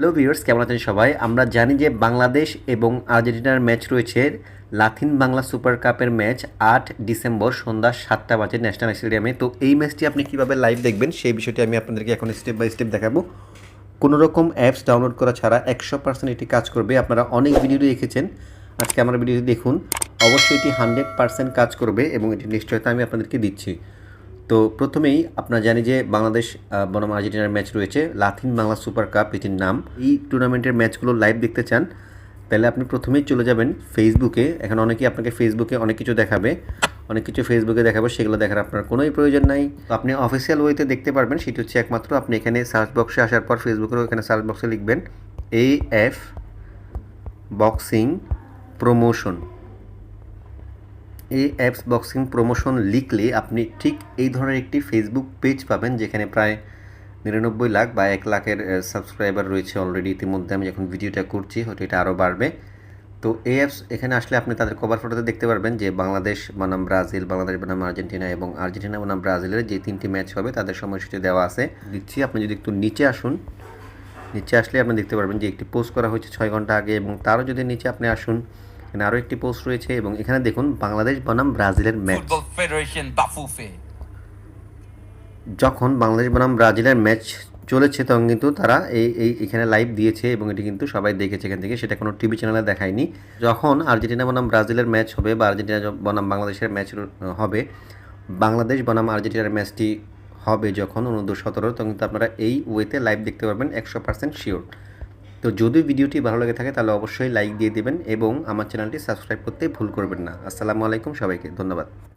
Hello viewers, কেমন আছেন সবাই? আমরা জানি যে বাংলাদেশ এবং আর্জেন্টিনার ম্যাচ রয়েছে লাতিন বাংলা সুপার কাপের ম্যাচ আট ডিসেম্বর সন্ধ্যা সাতটা বাজে ন্যাশনাল স্টেডিয়ামে। তো এই ম্যাচটি আপনি কীভাবে লাইভ দেখবেন সেই বিষয়টি আমি আপনাদেরকে এখন স্টেপ বাই স্টেপ দেখাবো। কোনো রকম অ্যাপস ডাউনলোড করা ছাড়া একশো পার্সেন্ট এটি কাজ করবে। আপনারা অনেক ভিডিও দেখেছেন। আজকে আমার ভিডিওটি দেখুন। অবশ্যই এটি হান্ড্রেড পার্সেন্ট কাজ করবে এবং এটি নিশ্চয়তা আমি আপনাদেরকে দিচ্ছি। তো প্রথমেই আপনারা জানি যে বাংলাদেশ বনাম আর্জেন্টিনার ম্যাচ রয়েছে, লাতিন বাংলা সুপার কাপ এটির নাম। এই টুর্নামেন্টের ম্যাচগুলো লাইভ দেখতে চান, তাহলে আপনি প্রথমেই চলে যাবেন ফেসবুকে এখন অনেকেই আপনাকে ফেসবুকে অনেক কিছু দেখাবে, অনেক কিছু ফেসবুকে দেখাবে, সেগুলো দেখার আপনার কোনোই প্রয়োজন নাই। তো আপনি অফিসিয়াল ওয়েতে দেখতে পারবেন, সেটি হচ্ছে একমাত্র আপনি এখানে সার্চ বক্সে আসার পর ফেসবুকেরও এখানে সার্চ বক্সে লিখবেন এ এফ বক্সিং প্রমোশন এই অ্যাপস বক্সিং প্রমোশন লিখলে আপনি ঠিক এই ধরনের একটি ফেসবুক পেজ পাবেন, যেখানে প্রায় নিরানব্বই লাখ বা এক লাখের সাবস্ক্রাইবার রয়েছে অলরেডি ইতিমধ্যে আমি যখন ভিডিওটা করছি, হয়তো এটা আরও বাড়বে। তো এই অ্যাপস এখানে আসলে আপনি তাদের কভার ফটোতে দেখতে পারবেন যে বাংলাদেশ বনাম ব্রাজিল, বাংলাদেশ বনাম আর্জেন্টিনা এবং আর্জেন্টিনা বনাম ব্রাজিলের যে তিনটি ম্যাচ হবে, তাদের সময়সূচি দেওয়া আছে। দিচ্ছি, আপনি যদি একটু নিচে আসুন, নিচে আসলে আপনি দেখতে পারবেন যে একটি পোস্ট করা হয়েছে ছয় ঘণ্টা আগে এবং তারও যদি নিচে আপনি আসুন এখানে আরও একটি পোস্ট রয়েছে এবং এখানে দেখুন বাংলাদেশ বনাম ব্রাজিলের ম্যাচ যখন বাংলাদেশ বনাম ব্রাজিলের ম্যাচ চলেছে তখন কিন্তু তারা এই এই এখানে লাইভ দিয়েছে এবং এটি কিন্তু সবাই দেখেছে এখান থেকে। সেটা কোনো টিভি চ্যানেলে দেখায়নি। যখন আর্জেন্টিনা বনাম ব্রাজিলের ম্যাচ হবে বা আর্জেন্টিনা বনাম বাংলাদেশের ম্যাচ হবে বাংলাদেশ বনাম আর্জেন্টিনার ম্যাচটি হবে যখন অনুর্ধ সতেরো তখন কিন্তু আপনারা এই ওয়েতে লাইভ দেখতে পারবেন একশো পার্সেন্ট শিওর তো যদি ভিডিওটি ভালো লাগে থাকে, তাহলে অবশ্যই লাইক দিয়ে দেবেন এবং আমার চ্যানেলটি সাবস্ক্রাইব করতে ভুল করবেন না। আসসালামু আলাইকুম সবাইকে, ধন্যবাদ।